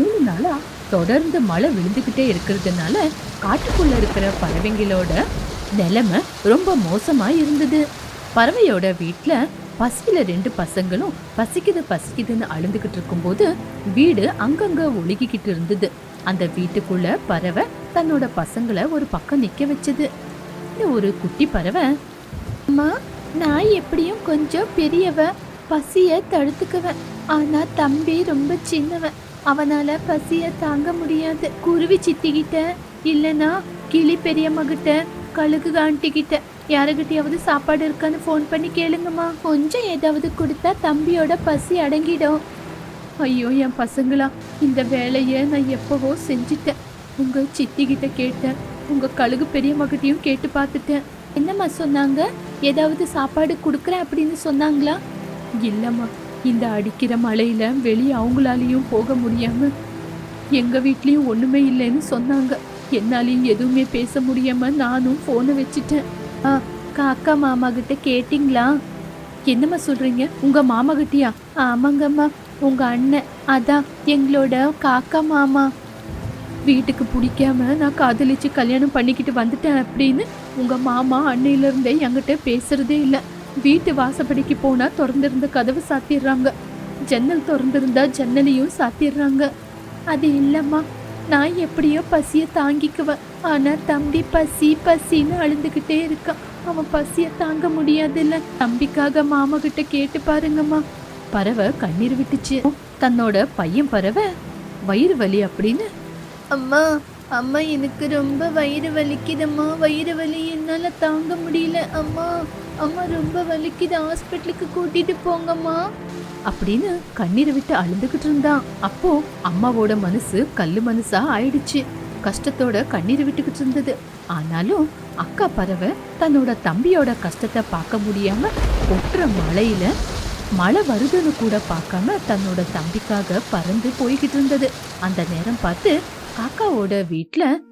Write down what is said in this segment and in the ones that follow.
மூணு நாளா தொடர்ந்து மழை விழுந்துக்கிட்டே இருக்கிறதுனால காட்டுக்குள்ள இருக்கிற பறவைங்களோட நிலைமை ரொம்ப மோசமா இருந்தது. பறவையோட வீட்டில் பசியில ரெண்டு பசங்களும் பசிக்குது பசிக்குதுன்னு அழுந்துகிட்டு இருக்கும்போது வீடு அங்கங்க ஒழுகிக்கிட்டு இருந்தது. அந்த வீட்டுக்குள்ள பறவை தன்னோட பசங்களை ஒரு பக்கம் நிக்க வச்சது. ஒரு குட்டி பறவை அம்மா நான் எப்படியும் கொஞ்சம் பெரியவ பசியை தடுத்துக்குவேன். ஆனால் தம்பி ரொம்ப சின்னவன். அவனால் பசியை தாங்க முடியாது. குருவி சித்திக்கிட்ட இல்லைன்னா கிளி பெரியம்மகிட்ட கழுகு ஆண்டிக்கிட்ட யாருக்கிட்டையாவது சாப்பாடு இருக்கான்னு ஃபோன் பண்ணி கேளுங்கம்மா. கொஞ்சம் ஏதாவது கொடுத்தா தம்பியோட பசி அடங்கிடும். ஐயோ என் பசங்களா இந்த வேலையை நான் எப்பவோ செஞ்சிட்டேன். உங்கள் சித்திக்கிட்ட கேட்டேன். உங்கள் கழுகு பெரிய மகிட்டையும் கேட்டு பார்த்துட்டேன். என்னம்மா சொன்னாங்க? ஏதாவது சாப்பாடு கொடுக்குறேன் அப்படின்னு சொன்னாங்களா? இல்லைம்மா இந்த அடிக்கிற மழையில் வெளியே அவங்களாலையும் போக முடியாமல் எங்கள் வீட்லேயும் ஒன்றுமே இல்லைன்னு சொன்னாங்க. என்னாலையும் எதுவுமே பேச முடியாமல் நானும் ஃபோனை வச்சுட்டேன். ஆ காக்கா மாமா கிட்ட கேட்டிங்களா? என்னம்மா சொல்கிறீங்க உங்கள் மாமா கிட்டியா? ஆமாங்கம்மா உங்கள் அண்ணன். அதான் எங்களோட காக்கா மாமா. வீட்டுக்கு பிடிக்காம நான் காதலிச்சு கல்யாணம் பண்ணிக்கிட்டு வந்துட்டேன் அப்படின்னு உங்கள் மாமா அன்னையிலேருந்தே என்கிட்ட பேசுகிறதே இல்லை. வீட்டு வாசப்படிக்கு போனா திறந்திருந்த கதவு சாத்திடுறாங்க ஜன்னல் திறந்திருந்தா ஜன்னலையும் சாத்திடுறாங்க அது இல்லம்மா நான் எப்படியோ பசியை தாங்கிக்குவேன் ஆனா தம்பி பசி பசின்னு அழுந்துக்கிட்டே இருக்கான் அவன் பசியை தாங்க முடியாதுல்ல. தம்பிக்காக மாமா கிட்ட கேட்டு பாருங்கம்மா. பறவை கண்ணீர் விட்டுச்சு. தன்னோட பையன் பறவை? வயிறு வலி அப்படின்னு? அம்மா அம்மா எனக்கு ரொம்ப வயிறு வலிக்குதம்மா. வயிறு வலி என்னால் தாங்க முடியல அம்மா. அம்மா ரொம்ப வலிக்குது. ஹாஸ்பிட்டலுக்கு கூட்டிட்டு போங்கம்மா. அப்படின்னு கண்ணீரை விட்டு அழுதுகிட்டு இருந்தான். அப்போ அம்மாவோட மனசு கல்லு மனசா ஆயிடுச்சு. கஷ்டத்தோட கண்ணீர் விட்டுக்கிட்டு இருந்தது. ஆனாலும் அக்கா பறவை தன்னோட தம்பியோட கஷ்டத்தை பார்க்க முடியாம கொட்டுற மழையில மழை வருதுன்னு கூட பார்க்காம தன்னோட தம்பிக்காக பறந்து போய்கிட்டு இருந்தது. அந்த நேரம் பார்த்து காக்காவோட வீட்டில்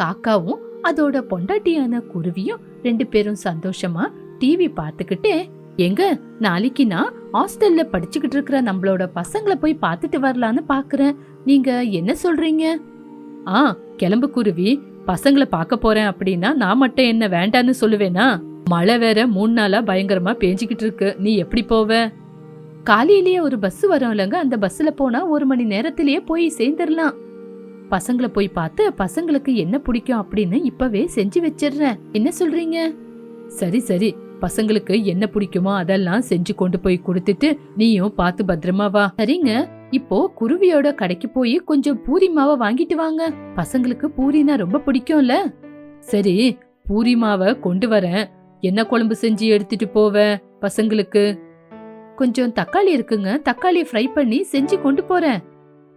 காக்காவும் அதோட பொண்டாட்டியான குருவியும் ரெண்டு பேரும் சந்தோஷமா டிவி பார்த்துக்கிட்டே எங்க நாளைக்கு நான் ஹாஸ்டல்ல படிச்சுக்கிட்டு இருக்கிற நம்மளோட பசங்களை போய் பார்த்துட்டு வரலான்னு பாக்குறேன் நீங்க என்ன சொல்றீங்க? ஆ கிளம்பு குருவி. பசங்களை பார்க்க போறேன் அப்படின்னா நான் மட்டும் என்ன வேண்டான்னு சொல்லுவேனா? மழை வேற மூணு நாளா பயங்கரமா பேஞ்சுக்கிட்டு இருக்கு. நீ எப்படி போவ? காலையிலேயே ஒரு பஸ் இல்லைங்க. அந்த பஸ்ல போனா ஒரு மணி நேரத்திலேயே போய் சேர்ந்துடலாம் பசங்களை போய் பார்த்து பசங்களுக்கு என்ன பிடிக்கும் அப்படின்னு இப்பவே செஞ்சு வச்சிடுறேன். என்ன சொல்றீங்க? சரி சரி. பசங்களுக்கு என்ன பிடிக்குமோ அதெல்லாம் செஞ்சு கொண்டு போய் கொடுத்துட்டு நீயும் பார்த்து பத்திரமா வா. சரிங்க. இப்போ குருவியோட கடைக்கு போய் கொஞ்சம் பூரி மாவை வாங்கிட்டு வாங்க. பசங்களுக்கு பூரினா ரொம்ப பிடிக்கும்ல. சரி பூரி மாவை கொண்டு வரேன். என்ன குழம்பு செஞ்சு எடுத்துட்டு போவ பசங்களுக்கு? கொஞ்சம் தக்காளி இருக்குங்க. தக்காளி ஃப்ரை பண்ணி செஞ்சு கொண்டு போறேன்.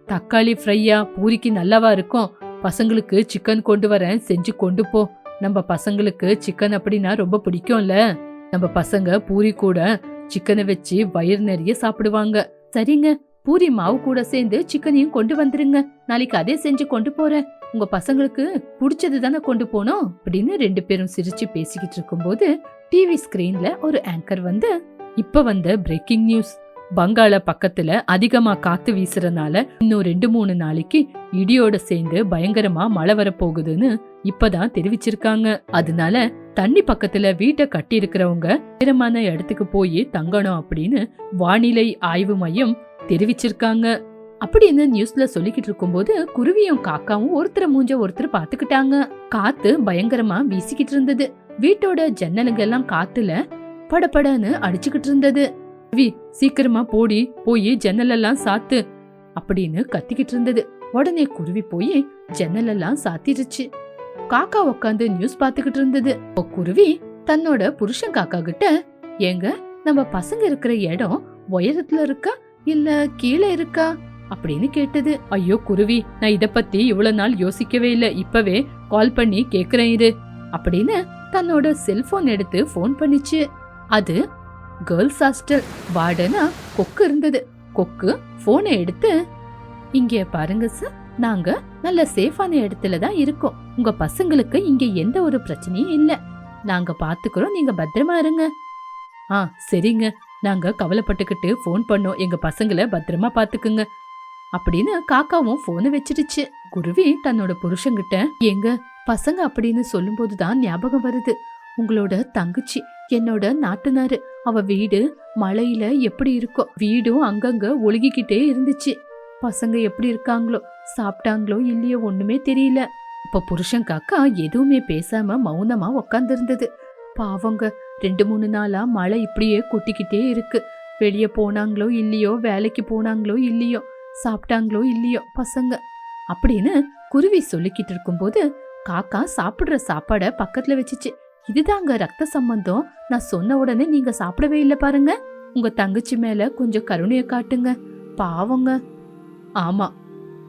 தக்காளி ஃப்ரையா பூரிக்கு நல்லாவா இருக்கும்? பசங்களுக்கு சிக்கன் கொண்டு வரேன் செஞ்சு கொண்டு போ. நம்ம பசங்களுக்கு சிக்கன் அப்படின்னா ரொம்ப பிடிக்கும்ல. நம்ம பசங்க பூரி கூட சிக்கனை வச்சு வயிறு நிறைய சாப்பிடுவாங்க. சரிங்க பூரி மாவு கூட சேர்ந்து சிக்கனையும் கொண்டு வந்துருங்க. நாளைக்கு அதே செஞ்சு கொண்டு போறேன். உங்க பசங்களுக்கு பிடிச்சது தானே கொண்டு போனோம் அப்படின்னு ரெண்டு பேரும் சிரிச்சு பேசிக்கிட்டு இருக்கும்போது டிவி ஸ்கிரீன்ல ஒரு ஆங்கர் வந்து இப்ப வந்த பிரேக்கிங் நியூஸ் பங்காள பக்கத்துல அதிகமா காத்து வீசுறதுனால இன்னும் ரெண்டு மூணு நாளைக்கு இடியோட சேர்ந்து பயங்கரமா மழை வரப்போகுதுன்னு இப்பதான் தெரிவிச்சிருக்காங்க. அதனால தண்ணி பக்கத்துல வீட்டை கட்டி இருக்கிறவங்க உயரமான இடத்துக்கு போய் தங்கணும் அப்படின்னு வானிலை ஆய்வு மையம் தெரிவிச்சிருக்காங்க. அப்படின்னு நியூஸ்ல சொல்லிக்கிட்டு இருக்கும்போது குருவியும் காக்காவும் ஒருத்தர் மூஞ்ச ஒருத்தர் பாத்துக்கிட்டாங்க காத்து பயங்கரமா வீசிக்கிட்டு இருந்தது. வீட்டோட ஜன்னலுங்க எல்லாம் காத்துல படபடன்னு அடிச்சுக்கிட்டு இருந்தது. ரவி சீக்கிரமா போடி போய் ஜன்னலெல்லாம் சாத்து அப்படின்னு கத்திக்கிட்டு இருந்தது. உடனே குருவி போய் ஜன்னலெல்லாம் சாத்திருச்சு காக்கா உட்காந்து நியூஸ் பாத்துக்கிட்டு இருந்தது. குருவி தன்னோட புருஷன் காக்கா கிட்ட ஏங்க நம்ம பசங்க இருக்கிற இடம் உயரத்துல இருக்கா இல்ல கீழே இருக்கா? அப்படின்னு கேட்டது. ஐயோ குருவி நான் இத பத்தி இவ்வளவு நாள் யோசிக்கவே இல்ல. இப்பவே கால் பண்ணி கேக்குறேன் இரு அப்படின்னு தன்னோட செல்போன் எடுத்து போன் பண்ணிச்சு. அது கேர்ள்ஸ் ஹாஸ்டல் வார்டனா கொக்கு இருந்தது. கொக்கு போனை எடுத்து இங்கே பாருங்க சார் நாங்க நல்ல சேஃபான இடத்துல தான் இருக்கோம். உங்க பசங்களுக்கு இங்க எந்த ஒரு பிரச்சனையும் இல்ல. நாங்க பாத்துக்கிறோம் நீங்க பத்திரமா இருங்க. ஆ சரிங்க. நாங்க கவலைப்பட்டுக்கிட்டு ஃபோன் பண்ணோம். எங்க பசங்களை பத்திரமா பாத்துக்குங்க. அப்படின்னு காக்காவும் போனை வச்சிடுச்சு. குருவி தன்னோட புருஷன்கிட்ட எங்க பசங்க அப்படின்னு சொல்லும்போது தான் ஞாபகம் வருது. உங்களோட தங்கச்சி என்னோட நாட்டுனாரு அவ வீடு மலையில எப்படி இருக்கோ வீடும் அங்கங்க ஒழுகிக்கிட்டே இருந்துச்சு. பசங்க எப்படி இருக்காங்களோ சாப்பிட்டாங்களோ இல்லையோ ஒண்ணுமே தெரியல. இப்ப புருஷன் காக்கா எதுவுமே பேசாம மௌனமா உக்காந்துருந்தது. பாவங்க ரெண்டு மூணு நாளா மழை இப்படியே கொட்டிக்கிட்டே இருக்கு. வெளியே போனாங்களோ இல்லையோ வேலைக்கு போனாங்களோ இல்லையோ சாப்பிட்டாங்களோ இல்லையோ பசங்க அப்படின்னு குருவி சொல்லிக்கிட்டு இருக்கும்போது காக்கா சாப்பிடுற சாப்பாட பக்கத்துல வச்சுச்சு. இதுதாங்க ரத்த சம்பந்தம். நான் சொன்ன உடனே நீங்க சாப்பிடவே இல்லை பாருங்க. உங்க தங்கச்சி மேல கொஞ்சம் கருணைய காட்டுங்க. பாவங்க. ஆமா.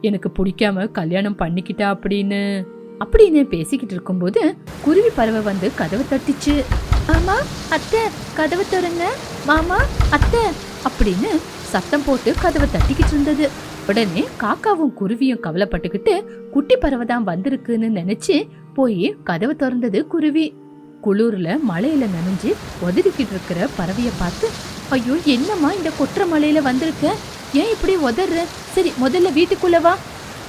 எனக்கு பிடிக்காம கல்யாணம் பண்ணிக்கிட்டா அப்படின்னு. அப்படின்னு பேசிக்கிட்டு இருக்கும்போது குருவி பறவை வந்து கதவை தட்டிச்சு. ஆமா அத்தை கதவை திறங்க. மாமா அத்தை அப்படின்னு சத்தம் போட்டு கதவை தட்டிக்கிட்டு இருந்தது. உடனே காக்காவும் குருவியும் கவலைப்பட்டுக்கிட்டு குட்டி பறவை தான் வந்திருக்குன்னு நினைச்சு போய் கதவை திறந்தது குருவி. குளூரில் மலையில் நனைஞ்சு உதறிக்கிட்டு இருக்கிற பறவையை பார்த்து ஐயோ என்னம்மா இந்த கொற்ற மலையில் வந்திருக்க? ஏன் இப்படி உதற சரி முதல்ல வீட்டுக்குள்ள வா.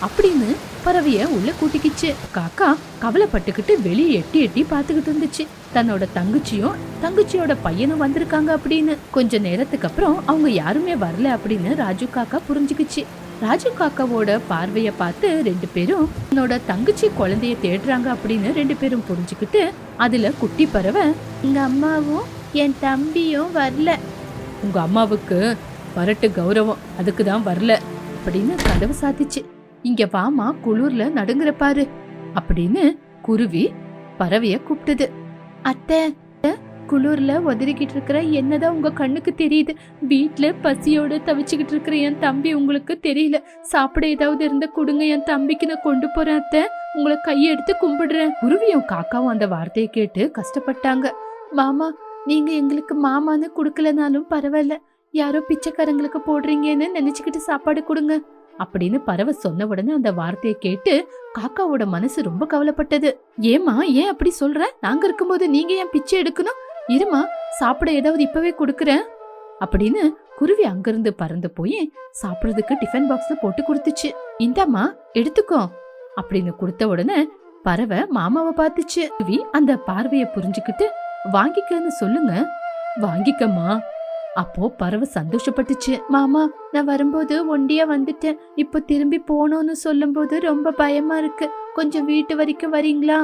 அப்படின்னு பறவைய உள்ள கூட்டிக்கிச்சு. காக்கா கவலைப்பட்டுக்கிட்டு வெளியே எட்டி எட்டி பார்த்துக்கிட்டு இருந்துச்சு. தன்னோட தங்கச்சியும் தங்கச்சியோட பையனும் வந்திருக்காங்க அப்படின்னு. கொஞ்ச நேரத்துக்கு அப்புறம் அவங்க யாருமே வரல அப்படின்னு ராஜு காக்கா புரிஞ்சுக்கிச்சு. ராஜு காக்காவோட பார்வையை பார்த்து ரெண்டு பேரும் தன்னோட தங்கச்சி குழந்தைய தேடுறாங்க அப்படின்னு ரெண்டு பேரும் புரிஞ்சுக்கிட்டு அதுல குட்டி பறவை எங்க அம்மாவும் என் தம்பியும் வரல. உங்க அம்மாவுக்கு வரட்டு கௌரவம் அதுக்கு தான் வரல அப்படின்னு கதவு சாத்திச்சு. இங்க வாமா குளிர்ல நடுங்குற பாரு அப்படின்னு குருவி பறவைய கூப்பிட்டது. அத்தை குளிரில் உதறிக்கிட்டு இருக்கிற என்னதான் உங்கள் கண்ணுக்கு தெரியுது? வீட்டில் பசியோடு தவிச்சுக்கிட்டு இருக்கிற என் தம்பி உங்களுக்கு தெரியல. சாப்பிட ஏதாவது இருந்தால் கொடுங்க என் தம்பிக்கு நான் கொண்டு போகிறேன் அத்தை. உங்களை கையெடுத்து கும்பிடுறேன். குருவியும் காக்காவும் அந்த வார்த்தையை கேட்டு கஷ்டப்பட்டாங்க. மாமா நீங்கள் எங்களுக்கு மாமான்னு கொடுக்கலனாலும் பரவாயில்ல. யாரோ பிச்சைக்காரங்களுக்கு போடுறீங்கன்னு நினச்சிக்கிட்டு சாப்பாடு கொடுங்க. அப்படின்னு பறவை சொன்ன உடனே அந்த வார்த்தையை கேட்டு காக்காவோட மனசு ரொம்ப கவலைப்பட்டது. ஏமா ஏன் அப்படி சொல்ற? நாங்க இருக்கும்போது நீங்க ஏன் பிச்சை எடுக்கணும்? இருமா சாப்பிட ஏதாவது இப்பவே கொடுக்குறேன் அப்படின்னு குருவி அங்கிருந்து பறந்து போய் சாப்பிடுறதுக்கு டிஃபன் பாக்ஸ்ல போட்டு கொடுத்துச்சு. இந்தாம்மா எடுத்துக்கோ அப்படின்னு கொடுத்த உடனே பறவை மாமாவை பார்த்துச்சு. குருவி அந்த பார்வைய புரிஞ்சுக்கிட்டு வாங்கிக்கன்னு சொல்லுங்க. வாங்கிக்கம்மா. அப்போ பறவை சந்தோஷப்பட்டுச்சு. மாமா நான் வரும்போது ஒண்டியா வந்துட்டேன். இப்போ திரும்பி போனோன்னு சொல்லும்போது ரொம்ப பயமா இருக்கு. கொஞ்சம் வீட்டு வரைக்கும் வரீங்களா?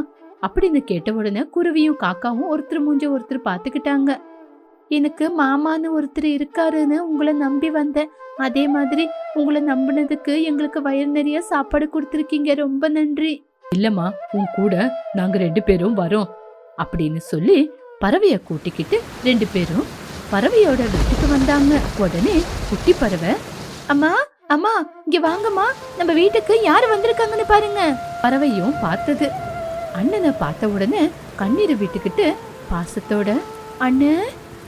அப்படின்னு கேட்ட உடனே குருவியும் காக்காவும் ஒருத்தர் மூஞ்ச ஒருத்தர் பார்த்துக்கிட்டாங்க. எனக்கு மாமான்னு ஒருத்தர் இருக்காருன்னு உங்களை நம்பி வந்தேன். அதே மாதிரி உங்களை நம்பினதுக்கு எங்களுக்கு வயிறு நிறைய சாப்பாடு கொடுத்துருக்கீங்க. ரொம்ப நன்றி. இல்லம்மா உன் கூட நாங்க ரெண்டு பேரும் வரோம் அப்படின்னு சொல்லி பறவைய கூட்டிக்கிட்டு ரெண்டு பேரும் பறவையோட வீட்டுக்கு வந்தாங்க. உடனே குட்டி பறவை அம்மா அம்மா இங்க வாங்கம்மா. நம்ம வீட்டுக்கு யாரு வந்திருக்காங்கன்னு பாருங்க. பறவையும் பார்த்தது. அண்ணனை பார்த்த உடனே கண்ணீரை விட்டுக்கிட்டு பாசத்தோட அண்ணே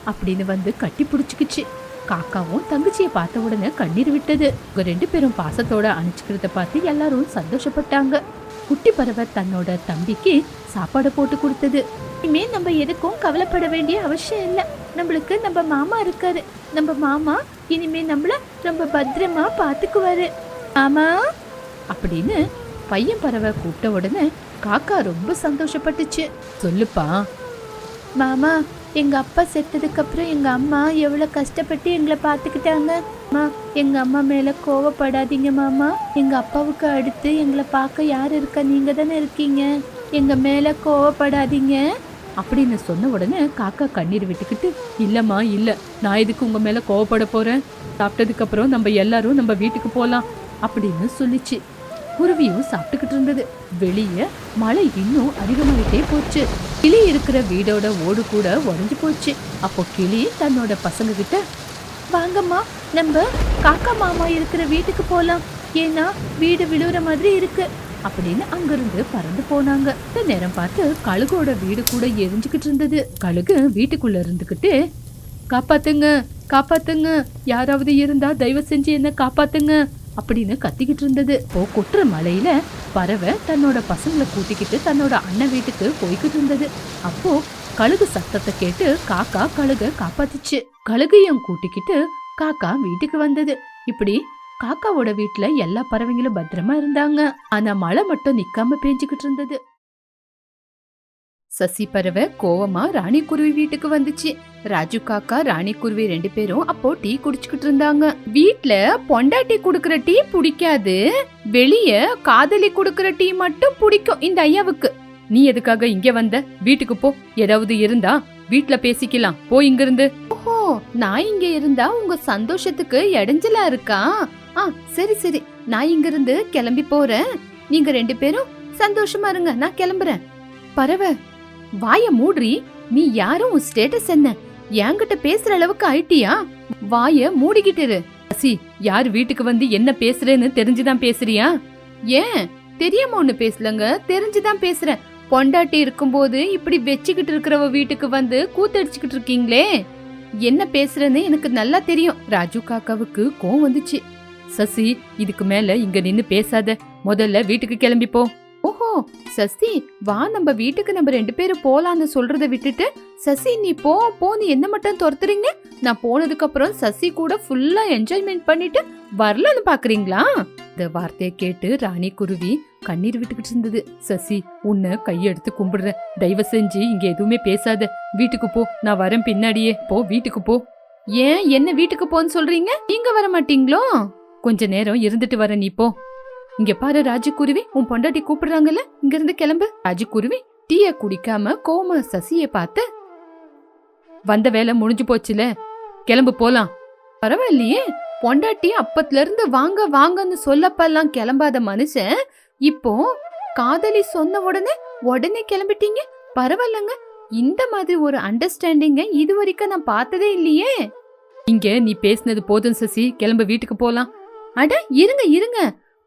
அப்படின்னு வந்து கட்டி பிடிச்சிக்கிச்சு. காக்காவும் தங்கச்சியை பார்த்த உடனே கண்ணீர் விட்டது. இவங்க ரெண்டு பேரும் பாசத்தோட அணிச்சுக்கிறத பார்த்து எல்லாரும் சந்தோஷப்பட்டாங்க. குட்டி பறவை தன்னோட தம்பிக்கு சாப்பாடு போட்டு கொடுத்தது. இனிமே நம்ம எதுக்கும் கவலைப்பட வேண்டிய அவசியம் இல்லை. நம்மளுக்கு நம்ம மாமா இருக்காரு. நம்ம மாமா இனிமே நம்மள ரொம்ப பத்திரமா பார்த்துக்குவாரு. ஆமா அப்படின்னு பையன் பறவை கூப்பிட்ட உடனே காக்கா ரொம்ப சந்தோஷப்பட்டுச்சு. சொல்லுப்பா. மாமா எங்க அப்பா செத்ததுக்கு அப்புறம் எங்க அம்மா எவ்வளவு கஷ்டப்பட்டு எங்களை பாத்துக்கிட்டாங்க அம்மா எங்க அம்மா மேல கோவப்படாதீங்க மாமா. எங்க அப்பாவுக்கு அடுத்து எங்களை பார்க்க யார் இருக்கா? நீங்க தானே இருக்கீங்க. எங்க மேல கோவப்படாதீங்க. அப்படின்னு சொன்ன உடனே காக்கா கண்ணீர் விட்டுக்கிட்டு இல்லம்மா இல்ல. நான் எதுக்கு உங்க மேல கோவப்பட போறேன்? சாப்பிட்டதுக்கு அப்புறம் நம்ம எல்லாரும் நம்ம வீட்டுக்கு போலாம். அப்படின்னு சொல்லிச்சு. குருவியும் சாப்பிட்டுக்கிட்டு இருந்தது. வெளியே மழை இன்னும் அதிகமாயிட்டே போச்சு. கிளி இருக்கிற வீடோட ஓடு கூட உடஞ்சி போச்சு. அப்போ கிளி தன்னோட பசங்க கிட்ட வாங்கம்மா நம்ம காக்கா மாமா இருக்கிற வீட்டுக்கு போகலாம் ஏன்னா வீடு விழுகிற மாதிரி இருக்கு. அப்படின்னு அங்கிருந்து பறந்து போனாங்க. இந்த நேரம் பார்த்து கழுகோட வீடு கூட எரிஞ்சுக்கிட்டு இருந்தது. கழுகு வீட்டுக்குள்ள இருந்துக்கிட்டு காப்பாத்துங்க காப்பாத்துங்க. யாராவது இருந்தா தயவு செஞ்சு என்ன காப்பாத்துங்க. அப்படின்னு கத்திக்கிட்டு இருந்தது. இப்போ கொட்டுற மலையில பறவை தன்னோட பசங்களை கூட்டிக்கிட்டு தன்னோட அண்ணன் வீட்டுக்கு போய்கிட்டு இருந்தது. அப்போ கழுகு சத்தத்தை கேட்டு காக்கா கழுக காப்பாத்துச்சு. கழுகையும் கூட்டிக்கிட்டு காக்கா வீட்டுக்கு வந்தது. இப்படி காக்காவோட வீட்டுல எல்லா பறவைங்களும் பத்திரமா இருந்தாங்க. ஆனா மழை மட்டும் நிக்காம பேஞ்சுக்கிட்டு இருந்தது. சசி பறவை கோவமா ராணிக்குருவி வீட்டுக்கு வந்துச்சு. ராஜு காக்கா ராணிக்குருவி ரெண்டு பேரும் அப்போ டீ குடிச்சுக்கிட்டு இருந்தாங்க. வீட்ல பொண்டாட்டி குடுக்கற டீ பிடிக்காது. வெளிய காதலி குடுக்கற டீ மட்டும் பிடிக்கும் இந்த ஐயாவுக்கு. நீ எதுக்காக இங்க வந்த? வீட்டுக்கு போ. ஏதாவது இருந்தா வீட்ல பேசிக்கலாம். போ இங்க இருந்து ஓஹோ நான் இங்க இருந்தா உங்க சந்தோஷத்துக்கு இடைஞ்சலா இருக்கா? ஆ சரி சரி. நான் இங்க இருந்து கிளம்பி போறேன். நீங்க ரெண்டு பேரும் சந்தோஷமா இருங்க. நான் கிளம்புறேன். பறவை வாய மூடுறி நீ யாரும் உன் ஸ்டேட்டஸ் என்ன? என்கிட்ட பேசுற அளவுக்கு ஆயிட்டியா? வாய மூடிக்கிட்டு இரு. யார் வீட்டுக்கு வந்து என்ன பேசுறேன்னு தெரிஞ்சுதான் பேசுறியா? ஏன்? தெரியாம ஒண்ணு பேசலங்க தெரிஞ்சுதான் பேசுறேன். பொண்டாட்டி இருக்கும்போது இப்படி வச்சுக்கிட்டு இருக்கிறவ வீட்டுக்கு வந்து கூத்தடிச்சுக்கிட்டு இருக்கீங்களே? என்ன பேசுறேன்னு எனக்கு நல்லா தெரியும். ராஜு காக்காவுக்கு கோவம் வந்துச்சு. சசி இதுக்கு மேல இங்க நின்னு பேசாத. முதல்ல வீட்டுக்கு கிளம்பிப்போ சசி வா நம்ம வீட்டுக்கு நம்ம ரெண்டு பேரும் போலான்னு சொல்றத விட்டுட்டு சசி நீ போ போன்னு என்ன மட்டும் துரத்துறீங்க? நான் போனதுக்கு அப்புறம் சசி கூட ஃபுல்லா என்ஜாய்மெண்ட் பண்ணிட்டு வரலன்னு பாக்குறீங்களா? இந்த வார்த்தையை கேட்டு ராணி குருவி கண்ணீர் விட்டுக்கிட்டு இருந்தது. சசி உன்னை கையெடுத்து கும்பிடுறேன். தயவு செஞ்சு இங்க எதுவுமே பேசாத. வீட்டுக்கு போ நான் வரேன் பின்னாடியே. போ வீட்டுக்கு போ. ஏன் என்ன வீட்டுக்கு போன்னு சொல்றீங்க? நீங்க வர மாட்டீங்களோ? கொஞ்ச நேரம் இருந்துட்டு வர நீ போ. இங்க பாரு ராஜகுருவி உன் பொண்டாட்டி கூப்பிடுறாங்கல்ல? இங்க இருந்து கிளம்பு. ராஜகுருவி டீய குடிக்காம கோம சசிய பார்த்து வந்த வேலை முடிஞ்சு போச்சுல கிளம்பு போலாம். பரவாயில்லையே பொண்டாட்டி அப்பத்துல இருந்து வாங்க வாங்கன்னு சொல்லப்பெல்லாம் கிளம்பாத மனுஷன் இப்போ காதலி சொன்ன உடனே உடனே கிளம்பிட்டீங்க? பரவாயில்லங்க இந்த மாதிரி ஒரு அண்டர்ஸ்டாண்டிங்க இது வரைக்கும் நான் பார்த்ததே இல்லையே. இங்க நீ பேசினது போதும் சசி கிளம்பு வீட்டுக்கு போலாம். அட இருங்க இருங்க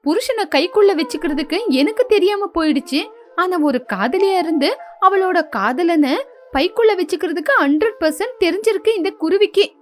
புருஷனை கைக்குள்ள வச்சுக்கிறதுக்கு எனக்கு தெரியாம போயிடுச்சு. ஆனா ஒரு காதலியா இருந்து அவளோட காதலனை பைக்குள்ள வச்சுக்கிறதுக்கு ஹண்ட்ரட் பர்சன்ட் தெரிஞ்சிருக்கு இந்த குருவிக்கு.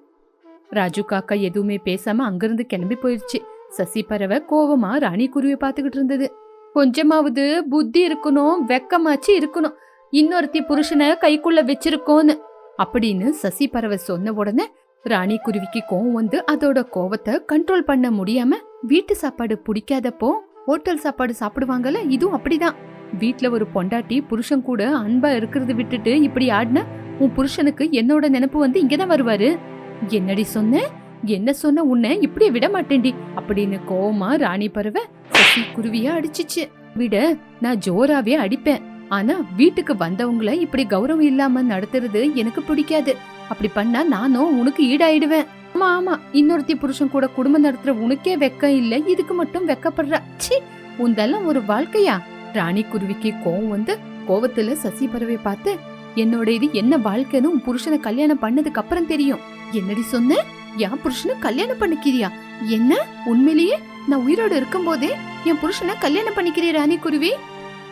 ராஜு காக்கா எதுவுமே பேசாம அங்கிருந்து கிளம்பி போயிடுச்சு. சசி பறவை கோவமா ராணி குருவி பாத்துக்கிட்டு இருந்தது. கொஞ்சமாவது புத்தி இருக்கணும் வெக்கமாச்சு இருக்கணும். இன்னொருத்தி புருஷனை கைக்குள்ள வச்சிருக்கோன்னு. அப்படின்னு சசி பறவை சொன்ன உடனே ராணி குருவிக்கு கோவம் வந்து அதோட கோவத்தை கண்ட்ரோல் பண்ண முடியாம வீட்டு சாப்பாடு பிடிக்காதப்போ ஹோட்டல் சாப்பாடு சாப்பிடுவாங்கல்ல இதுவும் அப்படிதான். வீட்டில் ஒரு பொண்டாட்டி புருஷன் கூட அன்பா இருக்கிறது விட்டுட்டு இப்படி ஆடினா உன் புருஷனுக்கு என்னோட நினைப்பு வந்து இங்கதான் வருவாரு. என்னடி சொன்ன? என்ன சொன்ன உன்னை? இப்படியே விட மாட்டேன்டி அப்படின்னு கோவமா ராணி பறவை சசி குருவியா அடிச்சிச்சு. விட நான் ஜோராவே அடிப்பேன். ஆனா வீட்டுக்கு வந்தவங்கள இப்படி கௌரவம் இல்லாம நடத்துறது எனக்கு பிடிக்காது. அப்படி பண்ணா நானும் உனக்கு ஈடாயிடுவேன். ஆமா ஆமா. இன்னொருத்தி புருஷன் கூட குடும்பம் நடத்துற உனக்கே வெக்கம் இல்ல இதுக்கு மட்டும் வெக்கப்படுற. சி உந்தெல்லாம் ஒரு வாழ்க்கையா? ராணி குருவிக்கு கோவம் வந்து கோவத்துல சசி பறவை பார்த்து என்னோட இது என்ன வாழ்க்கைன்னு உன் புருஷனை கல்யாணம் பண்ணதுக்கு அப்புறம் தெரியும். என்னடி சொன்ன? என் புருஷனை கல்யாணம் பண்ணிக்கிறியா? என்ன? உண்மையிலேயே? நான் உயிரோட இருக்கும்போதே என் புருஷனை கல்யாணம் பண்ணிக்கிறேன் ராணி குருவி?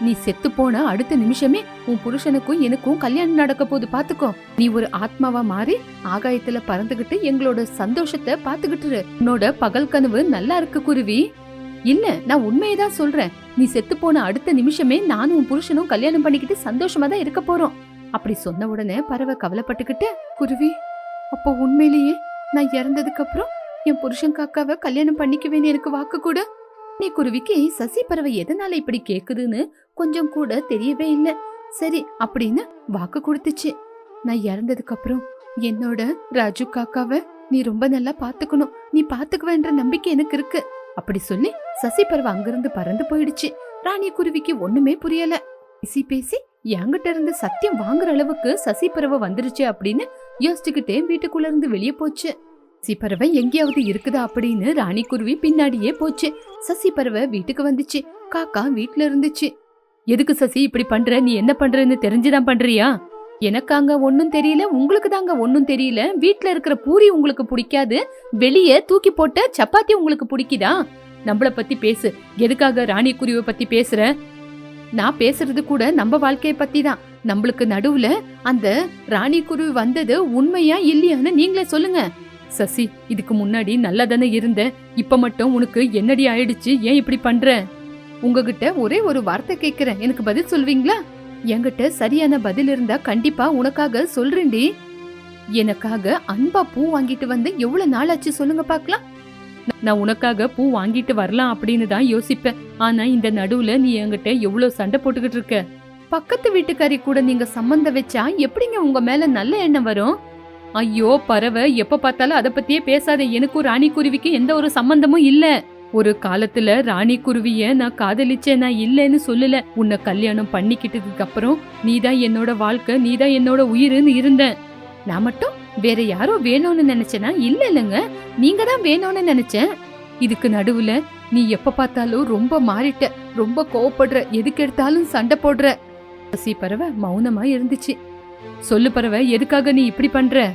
நீ செத்து போன அடுத்த நிமிஷமே உன் புருஷனுக்கும் எனக்கும் கல்யாணம் நடக்க போது பாத்துக்கோ. நீ ஒரு ஆத்மாவா மாறி ஆகாயத்துல பறந்துகிட்டு எங்களோட சந்தோஷத்தை பாத்துக்கிட்டு உன்னோட பகல் கனவு நல்லா இருக்கு குருவி. இல்ல நான் உண்மையதான் சொல்றேன். நீ செத்து போன அடுத்த நிமிஷமே நானும் உன் புருஷனும் கல்யாணம் பண்ணிக்கிட்டு சந்தோஷமா தான் இருக்க போறோம். அப்படி சொன்ன உடனே பறவை கவலைப்பட்டுக்கிட்டு குருவி அப்போ உண்மையிலேயே நான் இறந்ததுக்கு அப்புறம் என் புருஷன் காக்காவை கல்யாணம் பண்ணிக்குவேன்னு எனக்கு வாக்கு கூட குருவிக்கு சசி பறவை எதனால இப்படி கேக்குதுன்னு கொஞ்சம் கூட தெரியவே இல்ல. சரி அப்படின்னு வாக்கு கொடுத்துச்சு. நான் இறந்ததுக்கு அப்புறம் என்னோட ராஜு காக்காவை நீ ரொம்ப நல்லா பாத்துக்கணும். நீ பாத்துக்குவேன்ற நம்பிக்கை எனக்கு இருக்கு. அப்படி சொல்லி சசி பறவை அங்கிருந்து பறந்து போயிடுச்சு. ராணி குருவிக்கு ஒண்ணுமே புரியல. பேசி பேசி என்கிட்ட இருந்து சத்தியம் வாங்குற அளவுக்கு சசி பறவை வந்துருச்சு அப்படின்னு யோசிச்சுக்கிட்டே வீட்டுக்குள்ள இருந்து வெளியே போச்சு. சசி பறவை எங்கேயாவது இருக்குதா அப்படின்னு ராணி குருவி பின்னாடியே போச்சு. சசி பறவை வீட்டுக்கு வந்துச்சு. காக்கா வீட்ல இருந்துச்சு. எதுக்கு சசி இப்படி பண்ற? நீ என்ன பண்றன்னு தெரிஞ்சுதான் பண்றியா? எனக்கு அங்க ஒன்னும் தெரியல உங்களுக்கு தாங்க ஒன்னும் தெரியல. வீட்ல இருக்கிற பூரி உங்களுக்கு பிடிக்காது. வெளியே தூக்கி போட்ட சப்பாத்தி உங்களுக்கு பிடிக்குதா? நம்மள பத்தி பேசு. எதுக்காக ராணி குருவை பத்தி பேசுற? நான் பேசுறது கூட நம்ம வாழ்க்கைய பத்தி தான் நம்மளுக்கு நடுவுல அந்த ராணி குருவி வந்தது உண்மையா இல்லையான்னு நீங்களே சொல்லுங்க. சசி இதுக்கு முன்னாடி நல்லா தானே இருந்த இப்ப மட்டும் உனக்கு என்னடி ஆயிடுச்சு ஏன் இப்படி பண்ற? உங்ககிட்ட ஒரே ஒரு வார்த்தை கேக்குறேன் எனக்கு பதில் சொல்வீங்களா? என்கிட்ட சரியான பதில் இருந்தா கண்டிப்பா உனக்காக சொல்றேன்டி. எனக்காக அன்பா பூ வாங்கிட்டு வந்து எவ்வளவு நாள் ஆச்சு சொல்லுங்க பாக்கலாம். நான் உனக்காக பூ வாங்கிட்டு வரலாம் அப்படின்னு தான் யோசிப்பேன். ஆனா இந்த நடுவுல நீ என்கிட்ட எவ்வளவு சண்டை போட்டுக்கிட்டு இருக்க? பக்கத்து வீட்டுக்காரி கூட நீங்க சம்மந்தம் வச்சா எப்படிங்க உங்க மேல நல்ல எண்ணம் வரும்? ஐயோ பறவை எப்ப பார்த்தாலும் அத பத்தியே பேசாத. எனக்கும் ராணி குருவிக்கு எந்த ஒரு சம்பந்தமும் இல்ல. ஒரு காலத்துல ராணி குருவிய நான் காதலிச்சேன் நான் இல்லைன்னு சொல்லல. உன்னை கல்யாணம் பண்ணிக்கிட்டதுக்கு அப்புறம் நீதான் என்னோட வாழ்க்கை நீதான் என்னோட உயிருன்னு இருந்தேன். நான் மட்டும் வேற யாரோ வேணும்னு நினைச்சேனா? இல்ல இல்லைங்க. நீங்க தான் வேணும்னு நினைச்சேன். இதுக்கு நடுவுல நீ எப்ப பார்த்தாலும் ரொம்ப மாறிட்ட ரொம்ப கோவப்படுற எதுக்கு எடுத்தாலும் சண்டை போடுற. பசி பறவை மௌனமா இருந்துச்சு. சொல்லு பறவை எதுக்காக நீ இப்படி பண்ற?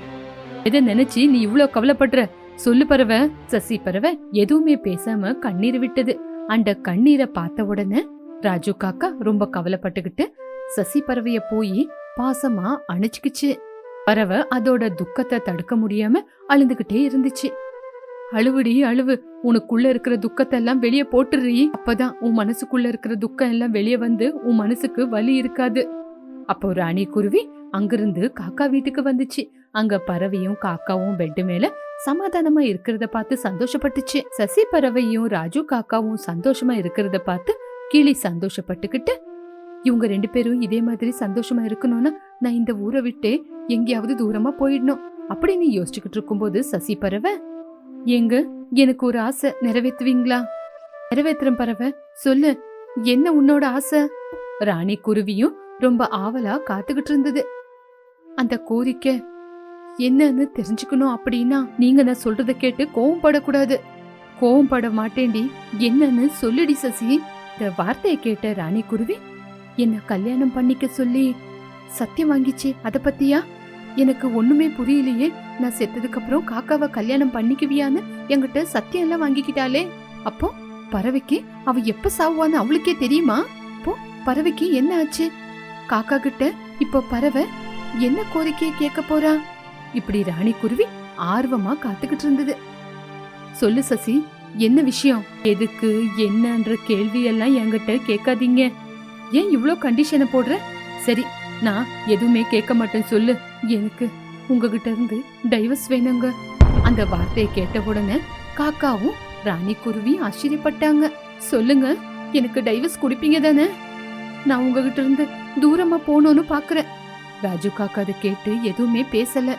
எதை நினைச்சு நீ இவ்ளோ கவலைப்படுற? சொல்லு பறவை சசி பறவை எதுவுமே பேசாம கண்ணீர் விட்டது. அந்த கண்ணீரை பார்த்த உடனே ராஜு காக்கா ரொம்ப கவலைப்பட்டுக்கிட்டு சசி பறவைய போய் பாசமா அணைச்சுக்குச்சு. பறவை அதோட துக்கத்தை தடுக்க முடியாம அழுந்துகிட்டே இருந்துச்சு. அழுவுடி அழுவு. உனக்குள்ள இருக்கிற துக்கத்தை எல்லாம் வெளியே போட்டுறீ. அப்பதான் உன் மனசுக்குள்ள இருக்கிற துக்கம் எல்லாம் வெளியே வந்து உன் மனசுக்கு வலி இருக்காது. அப்போ ராணி குருவி அங்கிருந்து காக்கா வீட்டுக்கு வந்துச்சு. அங்க பறவையும் காக்காவும் பெட்டு மேல சமாதானமா இருக்கிறத பார்த்து சந்தோஷப்பட்டுச்சு. சசி பறவையும் ராஜு காக்காவும் சந்தோஷமா இருக்கிறத பார்த்து கிளி சந்தோஷப்பட்டுக்கிட்டு இவங்க ரெண்டு பேரும் இதே மாதிரி சந்தோஷமா இருக்கணும்னா நான் இந்த ஊரை விட்டு எங்கேயாவது தூரமா போயிடணும். அப்படின்னு யோசிச்சுக்கிட்டு இருக்கும்போது சசி பறவை எங்க எனக்கு ஒரு ஆசை. நிறைவேற்றுவீங்களா? நிறைவேத்துறேன் பறவை. சொல்லு. என்ன உன்னோட ஆசை? ராணி குருவியும் ரொம்ப ஆவலா காத்துக்கிட்டு இருந்தது. அந்த கோரிக்கை. என்னன்னு தெரிஞ்சுக்கணும் அப்படின்னா நீங்க நான் சொல்றத கேட்டு கோவப்படக்கூடாது கோவப்பட மாட்டேன்டி. என்னன்னு சொல்லுடி சசி. இந்த வார்த்தையை கேட்ட ராணி குருவி என்ன கல்யாணம் பண்ணிக்க சொல்லி சத்தியம் வாங்கிச்சு அத பத்தியா? எனக்கு ஒண்ணுமே புரியலையே. நான் செத்ததுக்கு அப்புறம் காக்காவை கல்யாணம் பண்ணிக்குவியான்னு என்கிட்ட சத்தியம் எல்லாம் வாங்கிக்கிட்டாளே. அப்போ பறவைக்கு அவ எப்ப சாவான்னு அவளுக்கே தெரியுமா? அப்போ பறவைக்கு என்ன ஆச்சு? காக்கா கிட்ட இப்போ பறவை என்ன கோரிக்கையை கேட்க போறா? இப்படி ராணி குருவி ஆர்வமா காத்துக்கிட்டு இருந்தது. சொல்லு சசி என்ன விஷயம்? எதுக்கு என்னன்ற கேள்வி எல்லாம் என்கிட்ட கேட்காதீங்க. ஏன் இவ்ளோ கண்டிஷனை போடுற? சரி நான் எதுவுமே கேட்க மாட்டேன் சொல்லு. எனக்கு உங்ககிட்ட இருந்து டைவர்ஸ் வேணுங்க. அந்த வார்த்தையை கேட்ட உடனே காக்காவும் ராணி குருவியும் ஆச்சரியப்பட்டாங்க. சொல்லுங்க எனக்கு டைவர்ஸ் குடிப்பீங்க தானே? நான் உங்ககிட்ட இருந்து தூரமா போனோன்னு பாக்குறேன். ராஜு காக்கா அதை கேட்டு எதுவுமே பேசல.